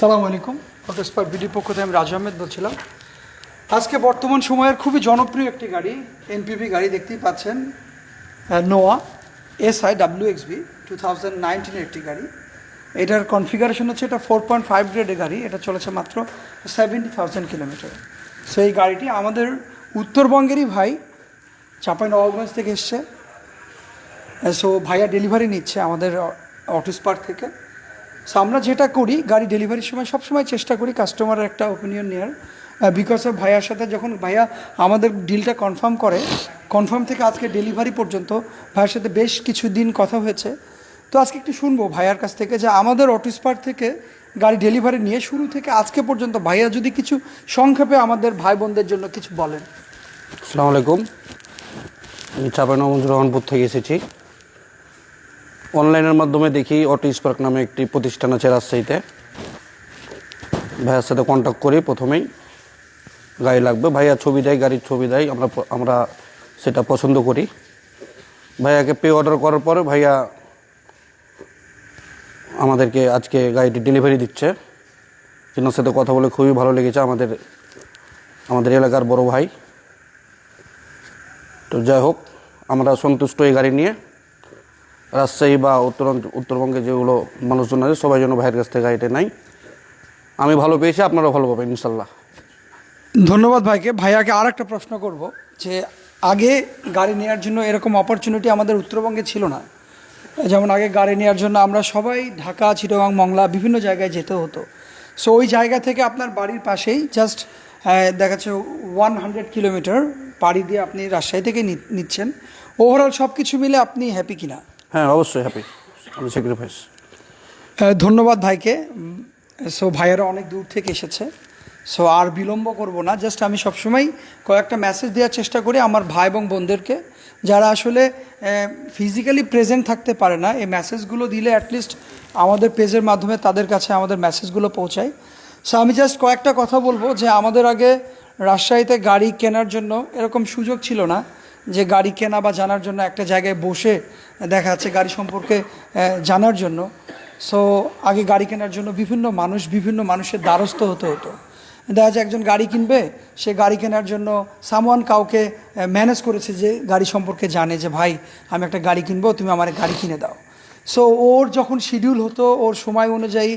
সালাম আলাইকুম। অটোস্পার বিডি পক্ষ থেকে আমি রাজু আহমেদ বলছিলাম। আজকে বর্তমান সময়ের খুবই জনপ্রিয় একটি গাড়ি এনপিপি গাড়ি দেখতেই পাচ্ছেন। Noah S I W X B two thousand নাইনটিনের একটি গাড়ি। এটার কনফিগারেশন হচ্ছে এটা ফোর পয়েন্ট ফাইভ গ্রেডের গাড়ি, এটা চলেছে মাত্র সেভেন্টি থাউজেন্ড কিলোমিটার সো এই গাড়িটি আমাদের উত্তরবঙ্গেরই ভাই চাপাই নবাবগঞ্জ থেকে এসছে। সো ভাইয়া ডেলিভারি নিচ্ছে আমাদের অটোস পার্ক থেকে। সো আমরা যেটা করি, গাড়ি ডেলিভারির সময় সবসময় চেষ্টা করি কাস্টমারের একটা ওপিনিয়ন নেওয়ার বিকজ অফ ভাইয়ার সাথে যখন ভাইয়া আমাদের ডিলটা কনফার্ম করে কনফার্ম থেকে আজকে ডেলিভারি পর্যন্ত ভাইয়ের সাথে বেশ কিছু দিন কথা হয়েছে। তো আজকে একটু শুনব ভাইয়ার কাছ থেকে যে আমাদের অটোস পার্ক থেকে গাড়ি ডেলিভারি নিয়ে শুরু থেকে আজকে পর্যন্ত ভাইয়া যদি কিছু সংক্ষেপে আমাদের ভাই বোনদের জন্য কিছু বলেন। আসসালামু আলাইকুম। আমি চাপাইনগঞ্জ রহনপুর থেকে এসেছি। অনলাইনের মাধ্যমে দেখি অটো স্পার্ক নামে একটি প্রতিষ্ঠান আছে রাজশাহীতে। ভাইয়ার সাথে কন্ট্যাক্ট করি প্রথমেই। গাড়ি লাগবে। ভাইয়া ছবি দেয়, গাড়ির ছবি দেয়। আমরা আমরা সেটা পছন্দ করি। ভাইয়াকে পে অর্ডার করার পরে ভাইয়া আমাদেরকে আজকে গাড়িটি ডেলিভারি দিচ্ছে। যেনার সাথে কথা বলে খুবই ভালো লেগেছে আমাদের আমাদের এলাকার বড় ভাই। তো যাই হোক, আমরা সন্তুষ্ট এই গাড়ি নিয়ে। রাজশাহী বা উত্তর উত্তরবঙ্গে যেগুলো মানুষজন আছে, সবাই যেন ভাইয়ের কাছ থেকে গাড়িটা নাই আমি ভালো পেয়েছি, আপনারাও ভালো পাবেন ইনশাল্লাহ ধন্যবাদ ভাইকে। ভাইয়াকে আর একটা প্রশ্ন করব, যে আগে গাড়ি নেওয়ার জন্য এরকম অপরচুনিটি আমাদের উত্তরবঙ্গে ছিল না। যেমন আগে গাড়ি নেওয়ার জন্য আমরা সবাই ঢাকা, চিটগাং, মংলা বিভিন্ন জায়গায় যেতে হতো। সো ওই জায়গা থেকে আপনার বাড়ির পাশেই জাস্ট দেখাচ্ছে ওয়ান হান্ড্রেড কিলোমিটার পাড়ি দিয়ে আপনি রাজশাহী থেকে নিচ্ছেন। ওভারঅল সব কিছু মিলে আপনি হ্যাপি কিনা? হ্যাঁ অবশ্যই হ্যাপি আমি স্যাক্রিফাইস ধন্যবাদ ভাইকে। সো ভাইয়েরা অনেক দূর থেকে এসেছে। সো আর বিলম্ব করব না। জাস্ট আমি সবসময় কয়েকটা মেসেজ দেওয়ার চেষ্টা করি আমার ভাই এবং বোনদেরকে। যারা আসলে ফিজিক্যালি প্রেজেন্ট থাকতে পারে না, এই মেসেজগুলো দিলে অ্যাটলিস্ট আমাদের পেজের মাধ্যমে তাদের কাছে আমাদের মেসেজগুলো পৌঁছায়। সো আমি জাস্ট কয়েকটা কথা বলব যে আমাদের আগে রাজশাহীতে গাড়ি কেনার জন্য এরকম সুযোগ ছিল না। যে গাড়ি কেনা বা জানার জন্য একটা জায়গায় বসে দেখা যাচ্ছে গাড়ি সম্পর্কে জানার জন্য। সো আগে গাড়ি কেনার জন্য বিভিন্ন মানুষ বিভিন্ন মানুষের দ্বারস্থ হতে হতো। দেখা যায় একজন গাড়ি কিনবে, সে গাড়ি কেনার জন্য সামওয়ান কাউকে ম্যানেজ করেছে যে গাড়ি সম্পর্কে জানে যে, ভাই, আমি একটা গাড়ি কিনবো, তুমি আমার গাড়ি কিনে দাও। সো ওর যখন শিডিউল হতো, ওর সময় অনুযায়ী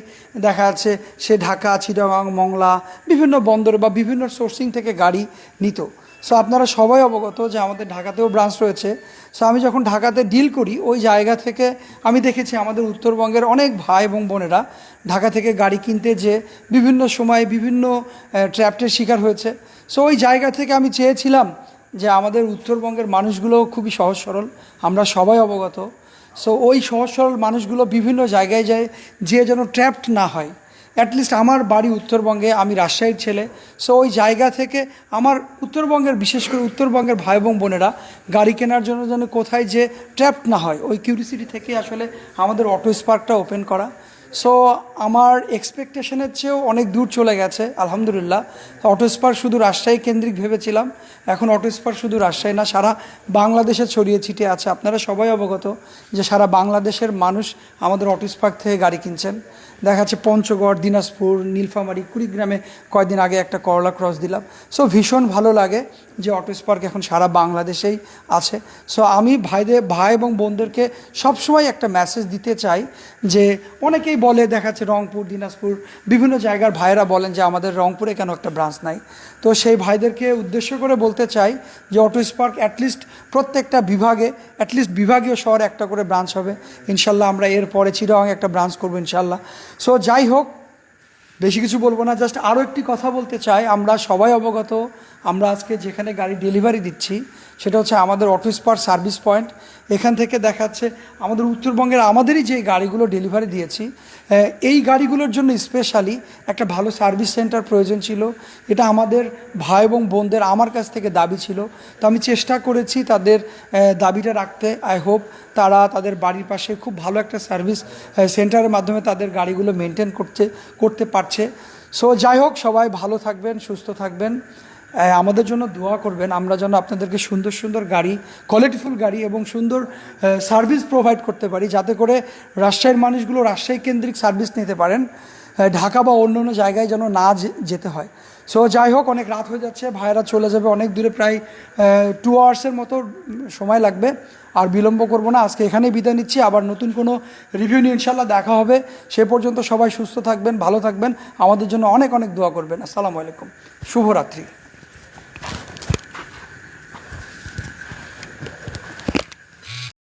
দেখা যাচ্ছে সে ঢাকা, চিটাগাং, মংলা, বিভিন্ন বন্দরে বা বিভিন্ন সোর্সিং থেকে গাড়ি নিত। সো আপনারা সবাই অবগত যে আমাদের ঢাকাতেও ব্রাঞ্চ রয়েছে। সো আমি যখন ঢাকাতে ডিল করি, ওই জায়গা থেকে আমি দেখেছি আমাদের উত্তরবঙ্গের অনেক ভাই এবং বোনেরা ঢাকা থেকে গাড়ি কিনতে যে বিভিন্ন সময়ে বিভিন্ন ট্র্যাপটের শিকার হয়েছে। সো ওই জায়গা থেকে আমি চেয়েছিলাম যে আমাদের উত্তরবঙ্গের মানুষগুলো খুবই সহজ সরল, আমরা সবাই অবগত। সো ওই সহজ সরল মানুষগুলো বিভিন্ন জায়গায় যায়, যে যেন ট্র্যাপড না হয়। অ্যাটলিস্ট আমার বাড়ি উত্তরবঙ্গে, আমি রাজশাহীর ছেলে। সো ওই জায়গা থেকে আমার উত্তরবঙ্গের, বিশেষ করে উত্তরবঙ্গের ভাই এবং বোনেরা গাড়ি কেনার জন্য যেন কোথায় যে ট্র্যাপ না হয়, ওই কিউরিসিটি থেকে আসলে আমাদের অটো স্পার্কটা ওপেন করা। সো আমার এক্সপেকটেশনের চেয়েও অনেক দূর চলে গেছে, আলহামদুলিল্লাহ। অটো স্পার্ক শুধু রাজশাহী কেন্দ্রিক ভেবেছিলাম, এখন অটো স্পার্ক শুধু রাজশাহী না, সারা বাংলাদেশে ছড়িয়ে ছিটিয়ে আছে। আপনারা সবাই অবগত যে সারা বাংলাদেশের মানুষ আমাদের অটো স্পার্ক থেকে গাড়ি কিনছেন। দেখা যাচ্ছে পঞ্চগড়, দিনাজপুর, নীলফামারী, কুড়িগ্রামে কয়েকদিন আগে একটা করলা ক্রস দিলাম। সো ভীষণ ভালো লাগে যে অটো স্পার্ক এখন সারা বাংলাদেশেই আছে। সো আমি ভাইদের, ভাই এবং বোনদেরকে সবসময় একটা মেসেজ দিতে চাই যে, অনেকেই বলে দেখাচ্ছে রংপুর, দিনাজপুর, বিভিন্ন জায়গার ভাইয়েরা বলেন যে আমাদের রংপুরে কেন একটা ব্রাঞ্চ নাই। তো সেই ভাইদেরকে উদ্দেশ্য করে বলতে চাই যে অটো স্পার্ক অ্যাটলিস্ট প্রত্যেকটা বিভাগে অ্যাটলিস্ট বিভাগীয় শহরে একটা করে ব্রাঞ্চ হবে। ইনশাল্লাহ আমরা এর পরে চিরং একটা ব্রাঞ্চ করব ইনশাল্লাহ। সো যাই হোক, বেশি কিছু বলব না জাস্ট আরও একটি কথা বলতে চাই। আমরা সবাই অবগত, আমরা আজকে যেখানে গাড়ি ডেলিভারি দিচ্ছি সেটা হচ্ছে আমাদের অটো স্পার সার্ভিস পয়েন্ট এখান থেকে দেখাচ্ছে আমাদের উত্তরবঙ্গের আমাদেরই যে গাড়িগুলো ডেলিভারি দিয়েছি এই গাড়িগুলোর জন্য স্পেশালি একটা ভালো সার্ভিস সেন্টার প্রয়োজন ছিল। এটা আমাদের ভাই এবং বোনদের আমার কাছ থেকে দাবি ছিল। তো আমি চেষ্টা করেছি তাদের দাবিটা রাখতে। আই হোপ তারা তাদের বাড়ির পাশে খুব ভালো একটা সার্ভিস সেন্টারের মাধ্যমে তাদের গাড়িগুলো মেনটেন করতে করতে পারছে। সো যাই হোক, সবাই ভালো থাকবেন, সুস্থ থাকবেন। আমাদের জন্য দোয়া করবেন। আমরা যেন আপনাদেরকে সুন্দর সুন্দর গাড়ি কোয়ালিটিফুল গাড়ি এবং সুন্দর সার্ভিস প্রোভাইড করতে পারি, যাতে করে রাজশাহীর মানুষগুলো রাজশাহী কেন্দ্রিক সার্ভিস নিতে পারেন। ঢাকা বা অন্য অন্য জায়গায় যেন না যেতে হয়। সো যাই হোক, অনেক রাত হয়ে যাচ্ছে, ভাইয়েরা চলে যাবে অনেক দূরে, প্রায় টু আওয়ার্সের মতো সময় লাগবে। আর বিলম্ব করব না, আজকে এখানেই বিদায় নিচ্ছি। আবার নতুন কোনো রিভিউ নিয়ে ইনশাল্লাহ দেখা হবে। সে পর্যন্ত সবাই সুস্থ থাকবেন, ভালো থাকবেন। আমাদের জন্য অনেক অনেক দোয়া করবেন। আসসালামু আলাইকুম। শুভরাত্রি।